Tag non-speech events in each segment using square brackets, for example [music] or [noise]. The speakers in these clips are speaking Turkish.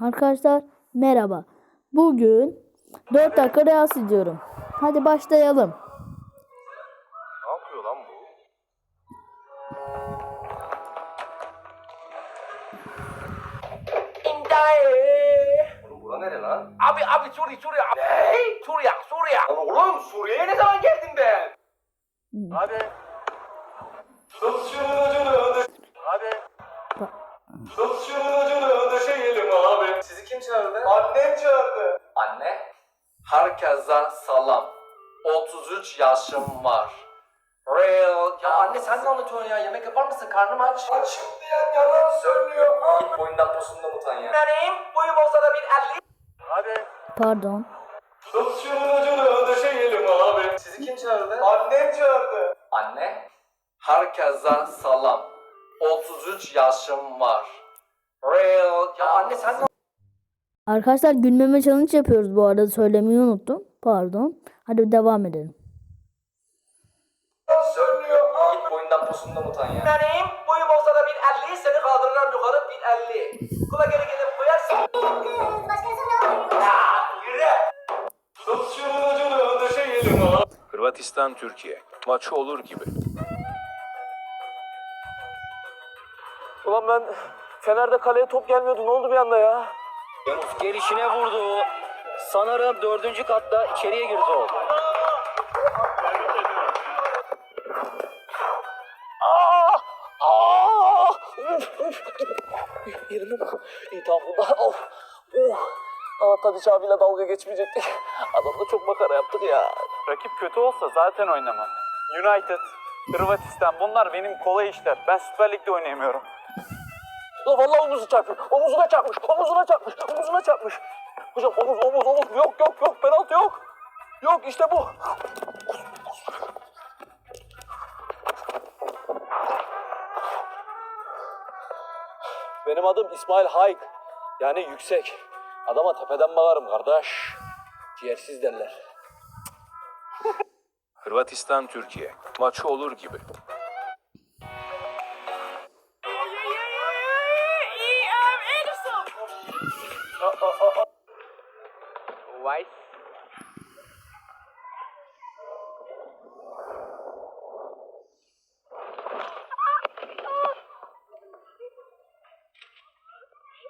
Arkadaşlar merhaba. Bugün 4 dakika reels ediyorum. Hadi başlayalım. Ne yapıyor lan bu? Oğlum bura nere lan? Abi abi Suriye Suriye. Ne? Suriye Suriye. Lan oğlum Suriye'ye ne zaman geldin ben? Abi. Tut şunun ucunu da... Abi. Tut kim çağırdı? Annem çağırdı. Anne. Herkese selam. 33 yaşım var. Real. Ya anne sen ne anlatıyorsun ya? Yemek yapar mısın? Karnım aç. Açım diyen yalan söylüyor. Abi. Git boyundan posundan utan ya. Benim boyum olsa da bir 50. Abi. Pardon. Tut şunun ucunu döşeyelim abi. Sizi kim çağırdı? Annem çağırdı. Anne. Herkese selam. 33 yaşım var. Real. Ya anne sen ne Arkadaşlar gülmeme challenge yapıyoruz bu arada söylemeyi unuttum. Pardon. Hadi devam edelim. Yalan söylüyor abi. Git boyundan posundan utan ya. Benim boyum olsa da bir 50. Seni kaldırırım yukarı bir 50. Kula geri gelip koyarsın. Ya yürü. Tut şunun ucunu döşeyelim abi. Hırvatistan Türkiye. Maçı olur gibi. Ulan ben Fener'de kaleye top gelmiyordu. Ne oldu bir anda ya? Gelişine vurdu. Sanırım dördüncü katta içeriye girdi o. İyi tamam burada. Of. Oh. Aa Tadiç abiyle dalga geçmeyecektik. Adamla çok makara yaptık ya. Rakip kötü olsa zaten oynamam. United, Hırvatistan bunlar benim kolay işler. Ben Süper Lig'de oynayamıyorum. Ulan vallahi omuzu çarpmış. Omuzuna çarpmış. Omuzuna çarpmış. Omuzuna çarpmış. Hocam omuz omuz omuz. Yok yok yok. Penaltı yok. Yok işte bu. Benim adım İsmail Hayk. Yani yüksek. Adama tepeden bakarım kardeş. Ciğersiz derler. Hırvatistan Türkiye. Maçı olur gibi. White.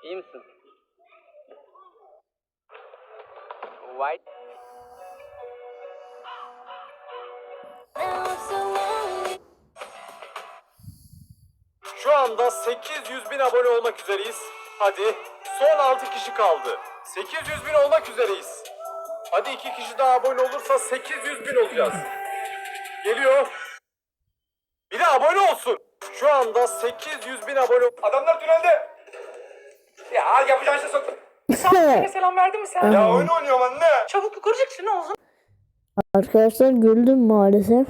İyi misin? White. Şu anda 800 bin abone olmak üzereyiz. Hadi son 6 kişi kaldı. 800 bin olmak üzereyiz. Hadi 2 kişi daha abone olursa 800 bin olacağız. Geliyor. Bir de abone olsun. Şu anda 800 bin abone. Adamlar tünelde. Ya yapacağın şey sok. Selam verdin mi sen? Ya oyun oynuyorum anne. Çabuk çık şunu olsun. Arkadaşlar güldüm maalesef.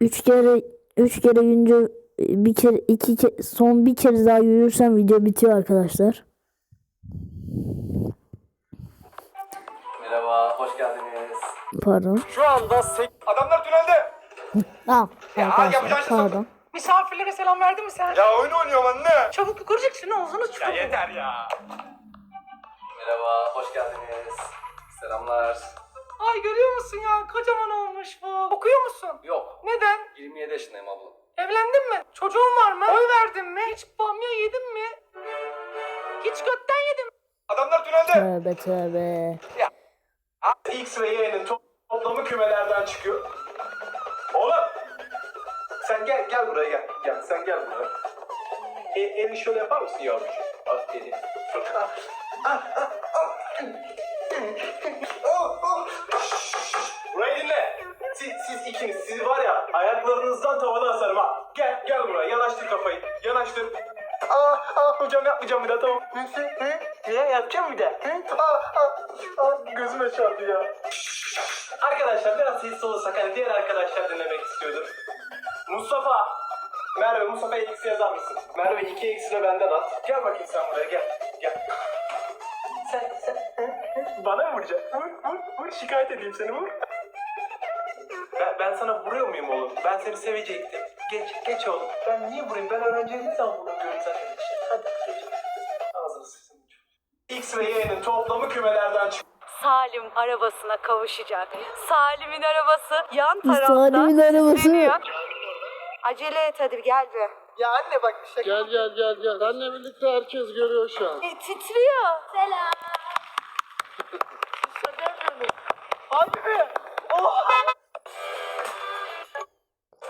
3 kere 3 kere günce bir kere iki kere son bir kere daha yürürsem video bitiyor arkadaşlar. Merhaba, hoş geldiniz. Pardon. Şu anda 8... Adamlar tünelde. Aa, yapacağın arkadaşlar şey sok. pardon. Misafirlere selam verdin mi sen? Ya oyun oynuyorum anne. Çabuk yukarı çık şunu olsun. Ya yeter ya. Merhaba, hoş geldiniz. Selamlar. Ay görüyor musun ya? Kocaman olmuş bu. Okuyor musun? Yok, Neden? 27 yaşındayım abla. Evlendin mi? Çocuğun var mı? Oy verdin mi? Hiç bamya yedin mi? Hiç götten yedin mi? Adamlar tünelde. Tövbe tövbe. X ve Y'nin to- toplamı kümelerden çıkıyor. Oğlum. Sen gel gel buraya gel. Gel sen gel buraya. E, elini şöyle yapar mısın yavrucuğum? Bak eli. Oh. Burayı dinle. Siz, siz ikiniz, siz var ya ayaklarınızdan tavana asarım ha. Gel, gel buraya. Yanaştır kafayı. Yanaştır. Aa, aa, hocam yapmayacağım bir daha tamam. Hı, hı, hı. Niye yapacağım bir aa, gözüme çarptı ya. Arkadaşlar biraz sessiz olursak hani diğer arkadaşlar dinlemek istiyordur. Mustafa. Merve Mustafa'ya eksi yazar mısın? Merve iki eksine benden at. Gel bakayım sen buraya gel. Gel. Sen sen bana mı vuracaksın? Vur vur vur şikayet edeyim seni vur. Ben, ben sana vuruyor muyum oğlum? Ben seni sevecektim. Geç geç oğlum. Ben niye vurayım? Ben öğrenci değilsem vuruyorum zaten. X ve Y'nin toplamı kümelerden çık. Salim arabasına kavuşacak. Salim'in arabası yan tarafta. Salim'in arabası. Acele et hadi gel bir. Ya anne bak şaka. Gel gel gel gel. Seninle birlikte herkes görüyor şu an. E, titriyor.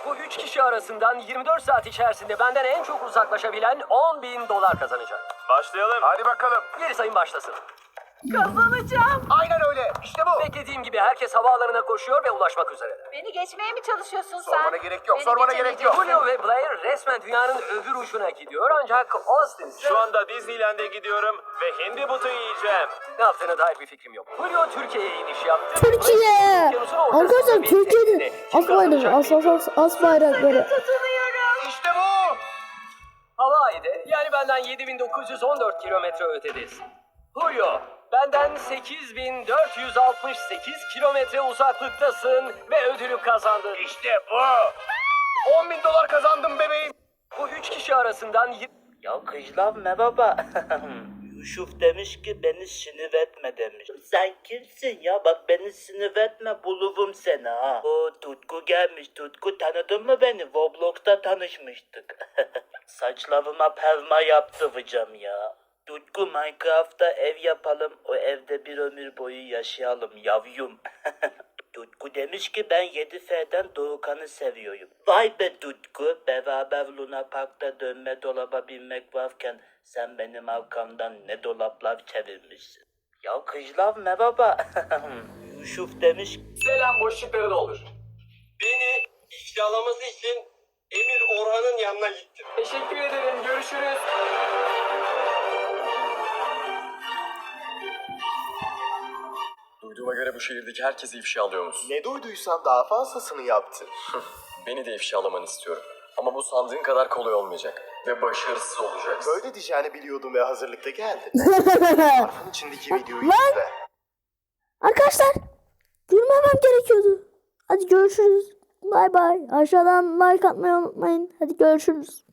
Bu üç kişi arasından 24 saat içerisinde benden en çok uzaklaşabilen 10 bin dolar kazanacak. Başlayalım. Hadi bakalım. Geri sayım başlasın. Kazanacağım. Aynen öyle. İşte bu. Beklediğim gibi herkes havaalanına koşuyor ve ulaşmak üzere. Beni geçmeye mi çalışıyorsun sen? Sormana gerek yok, Beni sormana gerek yok. Julio ve Blair resmen dünyanın öbür ucuna gidiyor ancak Austin Şu anda Disneyland'e gidiyorum ve hindi butu yiyeceğim. ne yaptığına dair bir fikrim yok. Julio Türkiye'ye iniş yaptı. Türkiye! Arkadaşlar teknede as bayrakları, as, as, as, as bayrakları. İşte benden 7914 kilometre ötedesin. Julio, benden 8468 kilometre uzaklıktasın ve ödülü kazandın. İşte bu. 10 bin dolar kazandım bebeğim. Bu üç kişi arasından y- Ya kızlar merhaba. [laughs] Yusuf demiş ki beni sinir etme demiş. Sen kimsin ya? Bak beni sinir etme bulurum seni ha. O Tutku gelmiş. Tutku tanıdın mı beni? Roblox'ta tanışmıştık. [laughs] Saçlarıma perma yaptıracağım ya. Tutku Minecraft'ta ev yapalım. O evde bir ömür boyu yaşayalım yavyum. [laughs] Tutku demiş ki ben 7F'den Doğukan'ı seviyorum. Vay be Tutku beraber Luna Park'ta dönme dolaba binmek varken sen benim arkamdan ne dolaplar çevirmişsin. Ya kızlar merhaba. [laughs] Yusuf demiş Selam boşlukları doldur. Beni ifşalaması için Emir Orhan'ın yanına gittim. Teşekkür ederim. Görüşürüz. Duyduğuma göre bu şehirdeki herkesi ifşa alıyormuş. Ne duyduysan daha fazlasını yaptı. Beni de ifşalamanı istiyorum. Ama bu sandığın kadar kolay olmayacak. Ve başarısız olacaksın. Böyle diyeceğini biliyordum ve hazırlıkta geldim. [laughs] Harfın içindeki videoyu izle. Arkadaşlar gülmemem gerekiyordu. Hadi görüşürüz. Bay bay. Aşağıdan like atmayı unutmayın. Hadi görüşürüz.